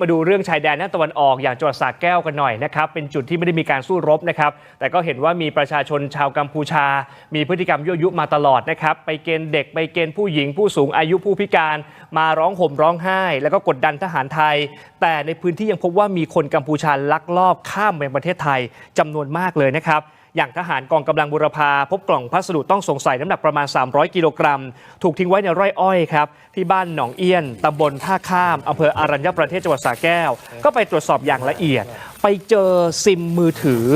มาดูเรื่องชายแดนด้านตะวันออกอย่างจังหวัดสระแก้วกันหน่อยนะครับ เป็นจุดที่ไม่ได้มีการสู้รบนะครับ แต่ก็เห็นว่ามีประชาชนชาวกัมพูชา มีพฤติกรรมยั่วยุมาตลอดนะครับ ไปเกณฑ์เด็กไปเกณฑ์ผู้หญิงผู้สูงอายุผู้พิการ มาร้องห่มร้องไห้ แล้วก็กดดันทหารไทย แต่ในพื้นที่ยังพบว่ามีคนกัมพูชาลักลอบข้ามไปประเทศไทยจำนวนมากเลยนะครับอย่างทหารกองกำลังบุรพาพบกล่องพัสดุต้องสงสัยน้ำหนักประมาณ 300 กิโลกรัม ถูกทิ้งไว้ในไร่อ้อยครับที่บ้านหนองเอี้ยนตำบลท่าข้ามอำเภออารัญญประเทศจังหวัดสระแก้ว ก็ไปตรวจสอบอย่างละเอียด ไปเจอซิมมือถือ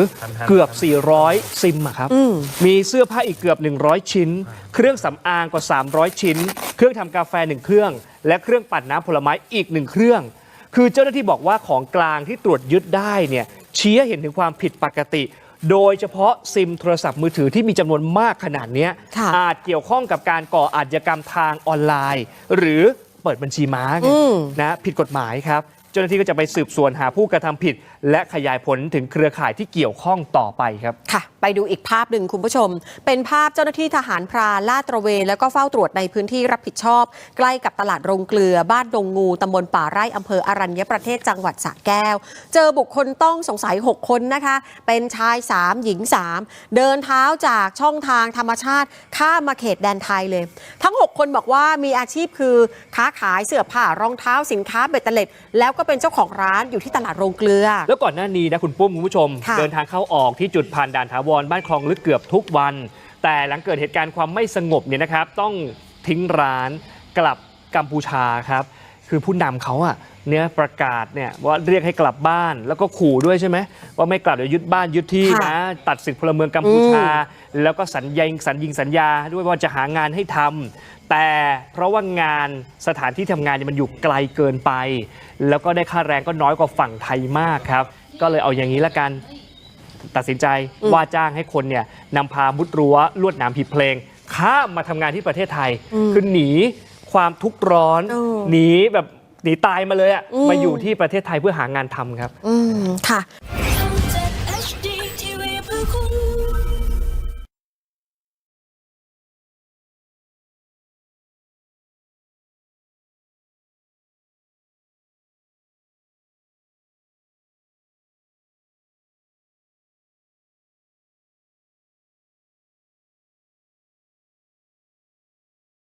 เกือบ 400 ซิมอะครับ มีเสื้อผ้าอีกเกือบ 100 ชิ้น เครื่องสำอางกว่า 300 ชิ้น เครื่องทำกาแฟ1เครื่อง และเครื่องปั่นน้ำผลไม้อีก1เครื่อง คือเจ้าหน้าที่บอกว่าของกลางที่ตรวจยึดได้เนี่ยชี้ให้เห็นถึงความผิดปกติโดยเฉพาะซิมโทรศัพท์มือถือที่มีจำนวนมากขนาดเนี้ยค่ะอาจเกี่ยวข้องกับการก่ออาชญากรรมทางออนไลน์ หรือเปิดบัญชีม้าไงอืมนะผิดกฎหมายครับ เจ้าหน้าที่ก็จะไปสืบสวนหาผู้กระทำผิด และขยายผลถึงเครือข่ายที่เกี่ยวข้องต่อไปครับค่ะ ไปดูอีกภาพหนึ่งคุณผู้ชม เป็นภาพเจ้าหน้าที่ทหารพรานลาดตระเวน แล้วก็เฝ้าตรวจในพื้นที่รับผิดชอบ ใกล้กับตลาดโรงเกลือบ้านดงงูตำบลป่าไร่อำเภออรัญญประเทศจังหวัดสระแก้ว เจอบุคคลต้องสงสัย 6 คนนะคะ เป็นชาย 3 หญิง 3 เดินเท้าจากช่องทางธรรมชาติ ข้ามมาเขตแดนไทยเลย ทั้ง 6 คนบอกว่ามีอาชีพคือค้าขายเสื้อผ้ารองเท้าสินค้าเบ็ดเตล็ดแล้วก็เป็นเจ้าของร้านอยู่ที่ตลาดโรงเกลือ แล้วก่อนหน้านี้นะคุณปุ้มคุณผู้ชม ค่ะ เดินทางเข้าออกที่จุดผ่านด่านถาวรบ้านคลองลึกเกือบทุกวัน แต่หลังเกิดเหตุการณ์ความไม่สงบเนี่ยนะครับต้องทิ้งร้านกลับกัมพูชาครับคือผู้นำเขาอะเนี่ยประกาศเนี่ยว่าเรียกให้กลับบ้านแล้วก็ขู่ด้วยใช่ไหมว่าไม่กลับเดี๋ยวยึดบ้านยึดที่นะตัดสิทธิพลเมืองกัมพูชา แล้วก็สัญญาสัญญิงสัญญาด้วยว่าจะหางานให้ทำแต่เพราะว่างานสถานที่ทำงานเนี่ยมันอยู่ไกลเกินไป แล้วก็ได้ค่าแรงก็น้อยกว่าฝั่งไทยมากครับ ก็เลยเอาอย่างนี้ละกัน ตัดสินใจอืมว่าจ้างให้คนเนี่ยนำพามุดรั้วลวดหนามผิดเพลง ข้ามมาทำงานที่ประเทศไทย คือหนีความทุกข์ร้อนเออหนีแบบหนีตายมาเลยอะอืมมาอยู่ที่ประเทศไทยเพื่อหางานทำครับ อืมค่ะ